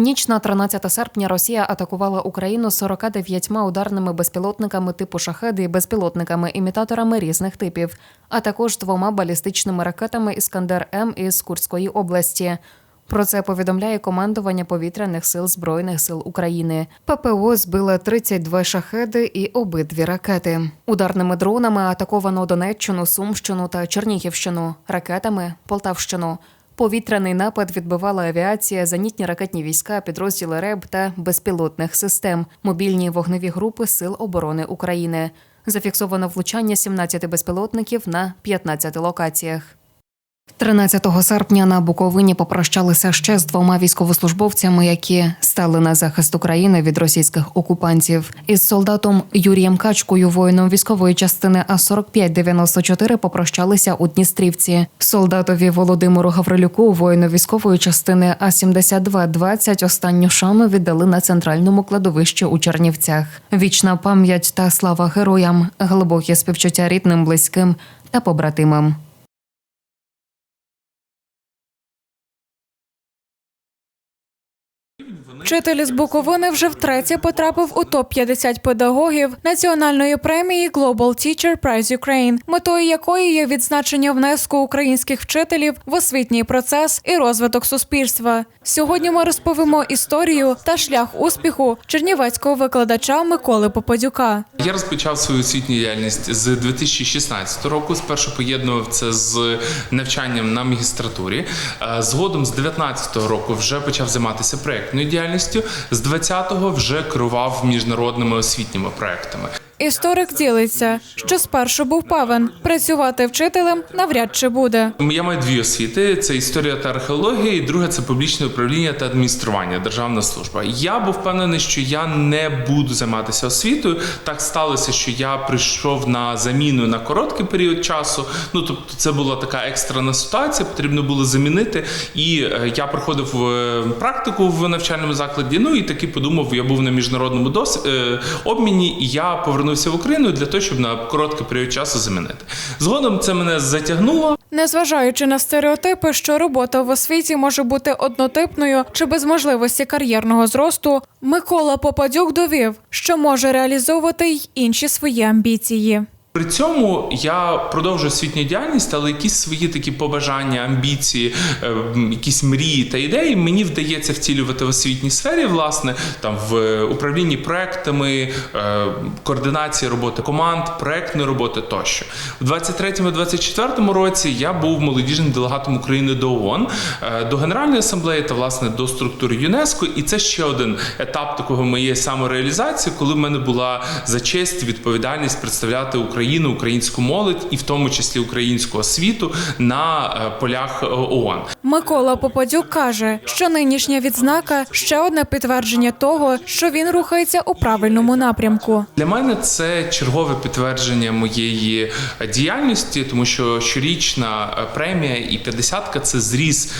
У ніч на 13 серпня Росія атакувала Україну 49 ударними безпілотниками типу шахеди і безпілотниками-імітаторами різних типів, а також двома балістичними ракетами Іскандер М із Курської області. Про це повідомляє командування повітряних сил Збройних сил України. ППО збили 32 шахеди і обидві ракети. Ударними дронами атаковано Донеччину, Сумщину та Чернігівщину, ракетами Полтавщину. Повітряний напад відбивала авіація, зенітні ракетні війська, підрозділи РЕБ та безпілотних систем, мобільні вогневі групи Сил оборони України. Зафіксовано влучання 17 безпілотників на 15 локаціях. 13 серпня на Буковині попрощалися ще з двома військовослужбовцями, які стали на захист України від російських окупантів. Із солдатом Юрієм Качкою, воїном військової частини А 4594 попрощалися у Дністрівці. Солдатові Володимиру Гаврилюку, воїну військової частини А 7220 останню шану віддали на центральному кладовищі у Чернівцях. Вічна пам'ять та слава героям, глибокі співчуття рідним, близьким та побратимам. Вчитель з Буковини вже втретє потрапив у топ 50 педагогів національної премії Global Teacher Prize Ukraine, метою якої є відзначення внеску українських вчителів в освітній процес і розвиток суспільства. Сьогодні ми розповімо історію та шлях успіху чернівецького викладача Миколи Попадюка. Я розпочав свою освітню діяльність з 2016 року. Спершу поєднував це з навчанням на магістратурі. Е, Згодом з 2019 року вже почав займатися проєктною діяльністю. З 2020 вже керував міжнародними освітніми проектами. Історик ділиться, що спершу був певен, працювати вчителем навряд чи буде. Я маю дві освіти: це історія та археологія, і друге це публічне управління та адміністрування, державна служба. Я був впевнений, що я не буду займатися освітою. Так сталося, що я прийшов на заміну на короткий період часу. Ну тобто, це була така екстрена ситуація, потрібно було замінити. І е, я проходив е, практику в навчальному закладі. Ну і таки подумав, я був на міжнародному дос... е, обміні, і я повернувся в Україну для того, щоб на короткий період часу замінити. Згодом це мене затягнуло. Незважаючи на стереотипи, що робота в освіті може бути однотипною чи без можливості кар'єрного зросту, Микола Попадюк довів, що може реалізовувати й інші свої амбіції. При цьому я продовжую освітню діяльність, але якісь свої такі побажання, амбіції, е, якісь мрії та ідеї мені вдається втілювати в освітній сфері, власне, там в управлінні проектами, е, координації роботи команд, проектної роботи тощо. У 23-24 році я був молодіжним делегатом України до ООН, е, до Генеральної асамблеї та власне до структури ЮНЕСКО. І це ще один етап такого моєї самореалізації, коли в мене була за честь відповідальність представляти Україну, українську молодь і в тому числі українську освіту на е, полях е, ООН. Микола Попадюк каже, що нинішня відзнака ще одне підтвердження того, що він рухається у правильному напрямку. Для мене це чергове підтвердження моєї е, діяльності, тому що щорічна премія і п'ятдесятка це зріз,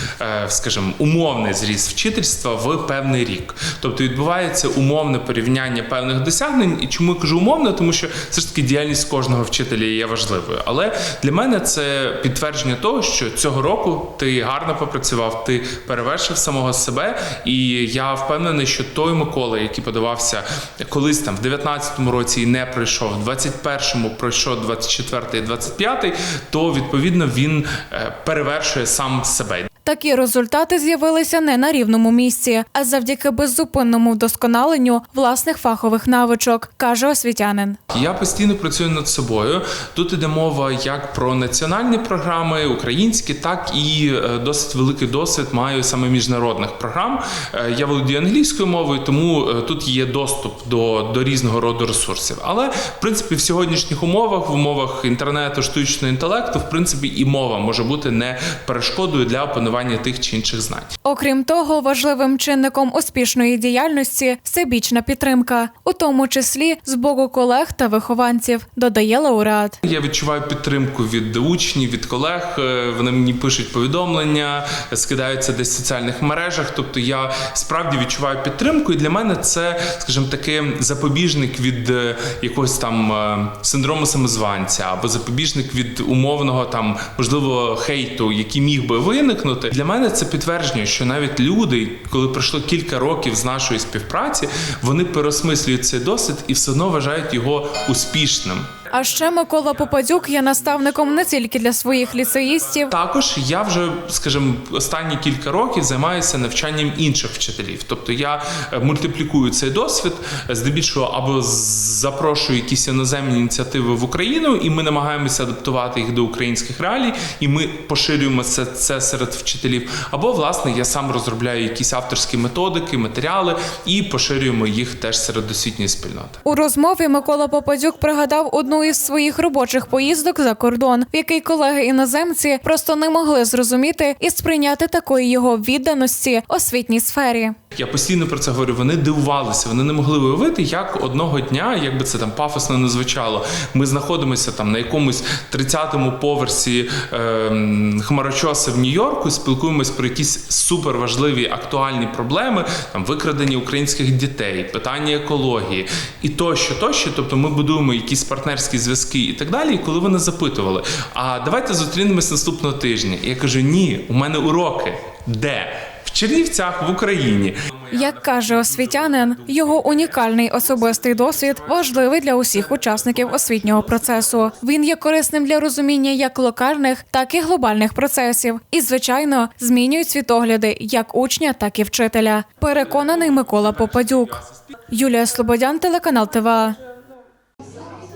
скажімо, умовний зріз вчительства в певний рік. Тобто відбувається умовне порівняння певних досягнень. І чому я кажу умовне? Тому що все ж таки діяльність кожного вчителя є важливою. Але для мене це підтвердження того, що цього року ти гарно попрацював, ти перевершив самого себе. І я впевнений, що той Микола, який подавався колись там в 19-му році і не пройшов, в 21-му пройшов 24-й 25-й, то відповідно він е, перевершує сам себе. Такі результати з'явилися не на рівному місці, а завдяки беззупинному вдосконаленню власних фахових навичок, каже освітянин. Я постійно працюю над собою. Тут іде мова як про національні програми, українські, так і е, досить великий досвід маю саме міжнародних програм. Е, Я володію англійською мовою, тому е, тут є доступ до, до різного роду ресурсів. Але в принципі в сьогоднішніх умовах, в умовах інтернету, штучного інтелекту, в принципі, і мова може бути не перешкодою для опанування тих чи інших знань. Окрім того, важливим чинником успішної діяльності всебічна підтримка, у тому числі з боку колег та вихованців, додає лауреат. Я відчуваю підтримку від учнів, від колег. Е, Вони мені пишуть повідомлення, скидаються десь в соціальних мережах. Тобто я справді відчуваю підтримку, і для мене це, скажімо таки, запобіжник від е, якогось там е, синдрому самозванця або запобіжник від умовного там, можливо, хейту, який міг би виникнути. Для мене це підтвердження, що навіть люди, коли пройшло кілька років з нашої співпраці, вони переосмислюють цей досвід і все одно вважають його успішним. А ще Микола Попадюк є наставником не тільки для своїх ліцеїстів, Також я вже, скажімо, останні кілька років займаюся навчанням інших вчителів. Тобто я е, мультиплікую цей досвід, е, здебільшого або запрошую якісь іноземні ініціативи в Україну, і ми намагаємося адаптувати їх до українських реалій, і ми поширюємо це, це серед вчителів. Або, власне, я сам розробляю якісь авторські методики, матеріали і поширюємо їх теж серед освітньої спільноти. У розмові Микола Попадюк пригадав одну із своїх робочих поїздок за кордон, в який колеги іноземці просто не могли зрозуміти і сприйняти такої його відданості освітній сфері. Я постійно про це говорю. Вони дивувалися, вони не могли уявити, як одного дня, як би це там пафосно не звучало. Ми знаходимося там на якомусь 30-му поверсі ем, хмарочоса в Нью-Йорку, спілкуємось про якісь суперважливі актуальні проблеми, там викрадення українських дітей, питання екології і тощо, тощо. Тобто ми будуємо якісь партнерські зв'язки і так далі. І коли вони запитували, а давайте зустрінемось наступного тижня. Я кажу: ні, у мене уроки. Де? Чернівцях в Україні. Як каже освітянин, його унікальний особистий досвід важливий для усіх учасників освітнього процесу. Він є корисним для розуміння як локальних, так і глобальних процесів, і звичайно змінюють світогляди як учня, так і вчителя. Переконаний Микола Попадюк. Юлія Слободян, телеканал ТВА.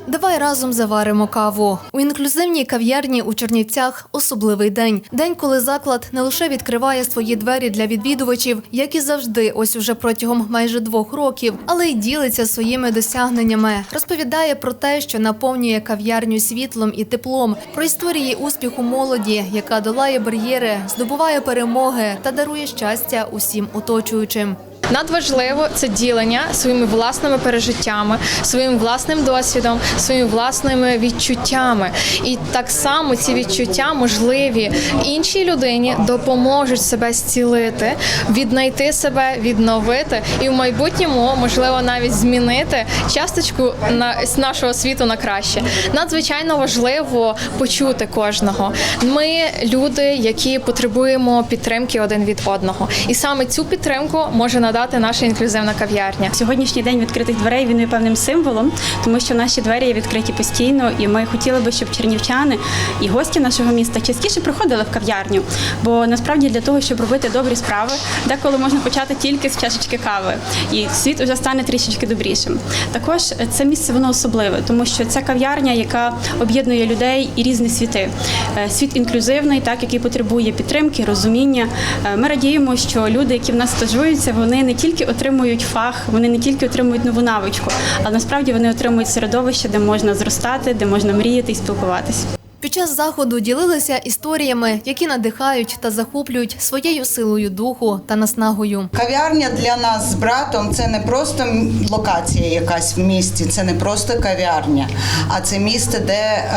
Давай разом заваримо каву. У інклюзивній кав'ярні у Чернівцях особливий день. День, коли заклад не лише відкриває свої двері для відвідувачів, як і завжди, ось уже протягом майже двох років, але й ділиться своїми досягненнями. Розповідає про те, що наповнює кав'ярню світлом і теплом, про історії успіху молоді, яка долає бар'єри, здобуває перемоги та дарує щастя усім оточуючим. Надважливо це ділення своїми власними пережиттями, своїм власним досвідом, своїми власними відчуттями. І так само ці відчуття можливі іншій людині допоможуть себе зцілити, віднайти себе, відновити і в майбутньому можливо навіть змінити часточку на нашого світу на краще. Надзвичайно важливо почути кожного. Ми люди, які потребуємо підтримки один від одного, і саме цю підтримку може надати наша інклюзивна кав'ярня. Сьогоднішній день відкритих дверей він є певним символом, тому що наші двері є відкриті постійно, і ми хотіли би, щоб чернівчани і гості нашого міста частіше приходили в кав'ярню. Бо насправді для того, щоб робити добрі справи, деколи можна почати тільки з чашечки кави, і світ вже стане трішечки добрішим. Також це місце воно особливе, тому що це кав'ярня, яка об'єднує людей і різні світи. Е, Світ інклюзивний, так який потребує підтримки, розуміння. Е, Ми радіємо, що люди, які в нас стажуються, вони не тільки отримують фах, вони не тільки отримують нову навичку, але насправді вони отримують середовище, де можна зростати, де можна мріяти і спілкуватися. Під час заходу ділилися історіями, які надихають та захоплюють своєю силою духу та наснагою. Кав'ярня для нас з братом це не просто локація якась в місті, це не просто кав'ярня, а це місце, де е,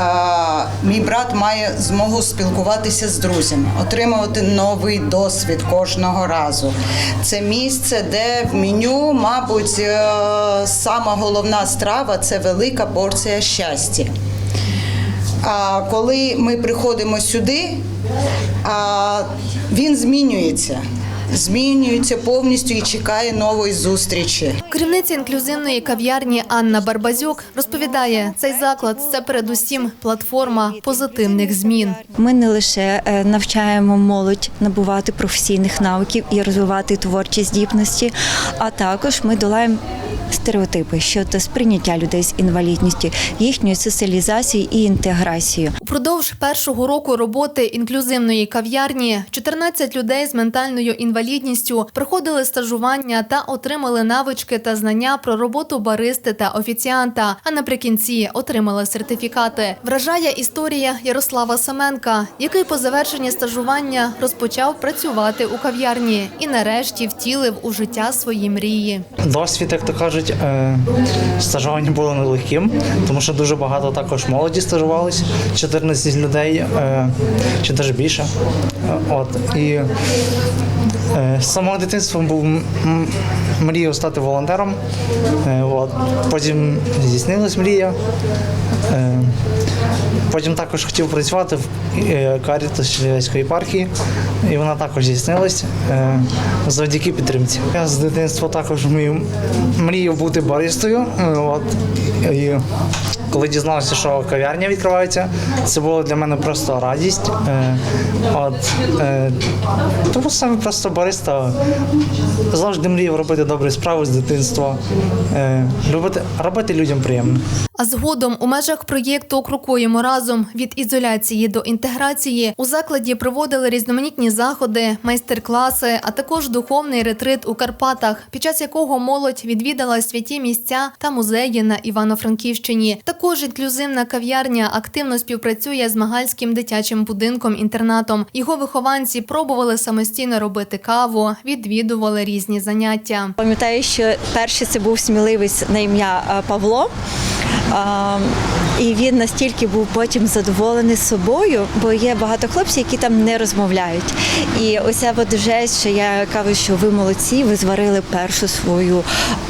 мій брат має змогу спілкуватися з друзями, отримувати новий досвід кожного разу. Це місце, де в меню, мабуть, е, сама головна страва це велика порція щастя. А коли ми приходимо сюди, а, він змінюється. Змінюється повністю і чекає нової зустрічі. Керівниця інклюзивної кав'ярні Анна Барбазюк розповідає, цей заклад це передусім платформа позитивних змін. Ми не лише е, навчаємо молодь набувати професійних навиків і розвивати творчі здібності, а також ми долаємо стереотипи щодо сприйняття людей з інвалідністю, їхньої соціалізації і інтеграції. Упродовж першого року роботи інклюзивної кав'ярні 14 людей з ментальною інвалідністю проходили стажування та отримали навички та знання про роботу баристи та офіціанта. А наприкінці отримали сертифікати. Вражає історія Ярослава Семенка, який по завершенні стажування розпочав працювати у кав'ярні і нарешті втілив у життя свої мрії. Досвід, як то кажуть, е, стажування було нелегким, тому що дуже багато також молоді стажувалися, 14 людей е, чи навіть більше. От і е, з самого дитинства був мріяв стати волонтером. От. Потім здійснилась мрія. Е, Потім також хотів працювати в е, Карітас Чернівецької єпархії, і вона також здійснилась е, завдяки підтримці. Я з дитинства також мріяв бути баристою. е, От, і коли дізнався, що кав'ярня відкривається, це було для мене просто радість. Е, От, е, тому саме просто бариста завжди мріяв робити добрі справи з дитинства, е, любити, робити людям приємно. А згодом у межах проєкту Крокуємо разом від ізоляції до інтеграції у закладі проводили різноманітні заходи, майстер-класи, а також духовний ретрит у Карпатах, під час якого молодь відвідала святі місця та музеї на Івано-Франківщині. Також інклюзивна кав'ярня активно співпрацює з Магальським дитячим будинком-інтернатом. Його вихованці пробували самостійно робити каву, відвідували різні заняття. Пам'ятаю, що перший це був сміливець на ім'я е, Павло. І він настільки був потім задоволений собою, бо є багато хлопців, які там не розмовляють. І оця от жесть, що я кажу, що ви молодці, ви зварили першу свою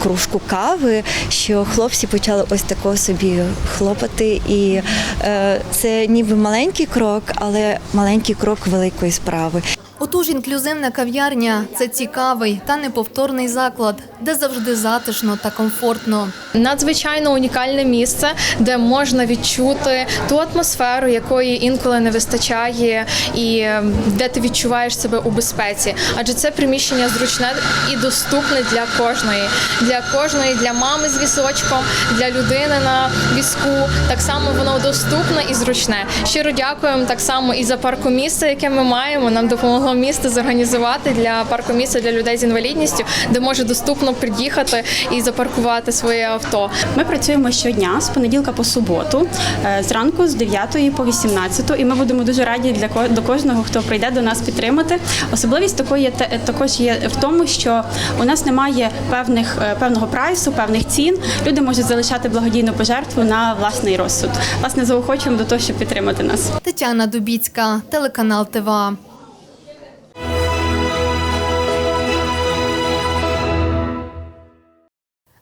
кружку кави, що хлопці почали ось тако собі хлопати. І е, це ніби маленький крок, але маленький крок великої справи. Отож, інклюзивна кав'ярня це цікавий та неповторний заклад, де завжди затишно та комфортно. Надзвичайно унікальне місце, де можна відчути ту атмосферу, якої інколи не вистачає, і е, де ти відчуваєш себе у безпеці. Адже це приміщення зручне і доступне для кожної, для кожної, для мами з візочком, для людини на візку. Так само воно доступне і зручне. Щиро дякуємо так само і за паркомісце, яке ми маємо. Нам допомогло місто зорганізувати для паркомісця для людей з інвалідністю, де може доступно приїхати і запаркувати своє авто. Ми працюємо щодня з понеділка по суботу, е, зранку з 9 по 18, і ми будемо дуже раді для ко- до кожного, хто прийде до нас підтримати. Особливість такої є те- також є в тому, що у нас немає певних е, певного прайсу, певних цін. Люди можуть залишати благодійну пожертву на власний розсуд. Власне, заохочуємо до того, щоб підтримати нас. Тетяна Дубіцька, телеканал ТВА.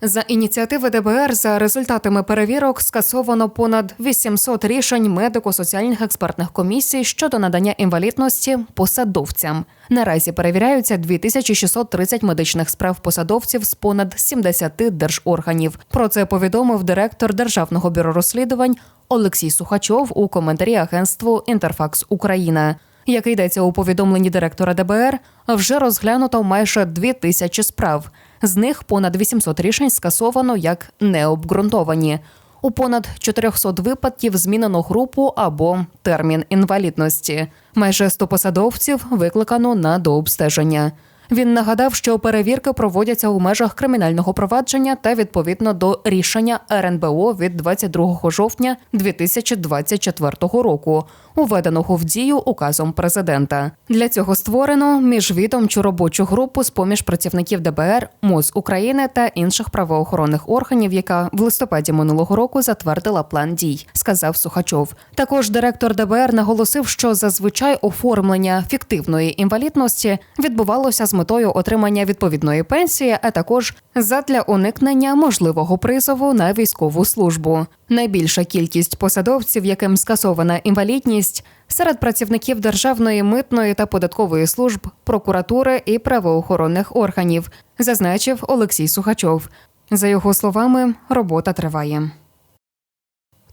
За ініціативи ДБР за результатами перевірок скасовано понад 800 рішень медико-соціальних експертних комісій щодо надання інвалідності посадовцям. Наразі перевіряються 2630 медичних справ посадовців з понад 70 держорганів. Про це повідомив директор Державного бюро розслідувань Олексій Сухачов у коментарі агентству Інтерфакс Україна. Як йдеться у повідомленні директора ДБР, вже розглянуто майже дві тисячі справ. З них понад 800 рішень скасовано як необґрунтовані. У понад 400 випадків змінено групу або термін інвалідності. Майже 100 посадовців викликано на дообстеження. Він нагадав, що перевірки проводяться у межах кримінального провадження та відповідно до рішення РНБО від 22 жовтня 2024 року, уведеного в дію указом президента. Для цього створено міжвідомчу робочу групу з поміж працівників ДБР, МОЗ України та інших правоохоронних органів, яка в листопаді минулого року затвердила план дій, сказав Сухачов. Також директор ДБР наголосив, що зазвичай оформлення фіктивної інвалідності відбувалося з метою отримання відповідної пенсії, а також задля уникнення можливого призову на військову службу. Найбільша кількість посадовців, яким скасована інвалідність, серед працівників державної митної та податкової служб, прокуратури і правоохоронних органів, зазначив Олексій Сухачов. За його словами, робота триває.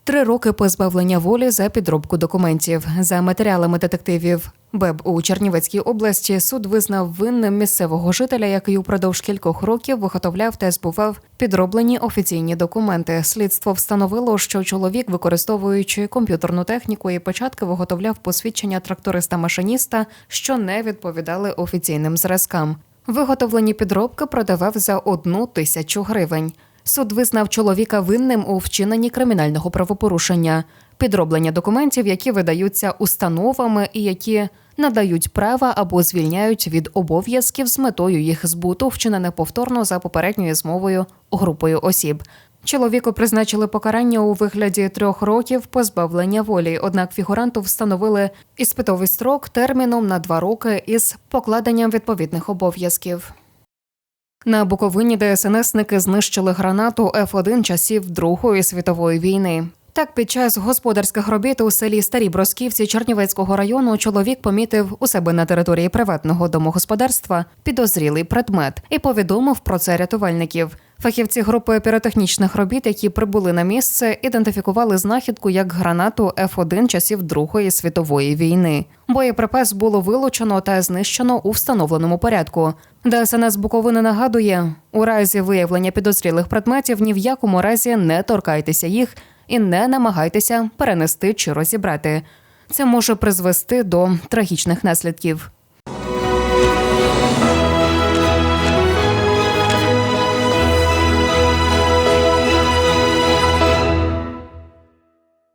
Три роки позбавлення волі за підробку документів. За матеріалами детективів БЕБ у Чернівецькій області суд визнав винним місцевого жителя, який упродовж кількох років виготовляв та збував підроблені офіційні документи. Слідство встановило, що чоловік, використовуючи комп'ютерну техніку і початки, виготовляв посвідчення тракториста-машиніста, що не відповідали офіційним зразкам. Виготовлені підробки продавав за одну тисячу гривень. Суд визнав чоловіка винним у вчиненні кримінального правопорушення, підроблення документів, які видаються установами і які надають права або звільняють від обов'язків з метою їх збуту, вчинене повторно за попередньою змовою групою осіб. Чоловіку призначили покарання у вигляді трьох років позбавлення волі. Однак фігуранту встановили іспитовий строк терміном на два роки із покладенням відповідних обов'язків. На Буковині ДСНСники знищили гранату Ф1 часів Другої світової війни. Так, під час господарських робіт у селі Старі Бросківці Чернівецького району чоловік помітив у себе на території приватного домогосподарства підозрілий предмет і повідомив про це рятувальників. Фахівці групи піротехнічних робіт, які прибули на місце, ідентифікували знахідку як гранату Ф1 часів Другої світової війни. Боєприпас було вилучено та знищено у встановленому порядку. ДСНС Буковини нагадує, у разі виявлення підозрілих предметів ні в якому разі не торкайтеся їх і не намагайтеся перенести чи розібрати. Це може призвести до трагічних наслідків.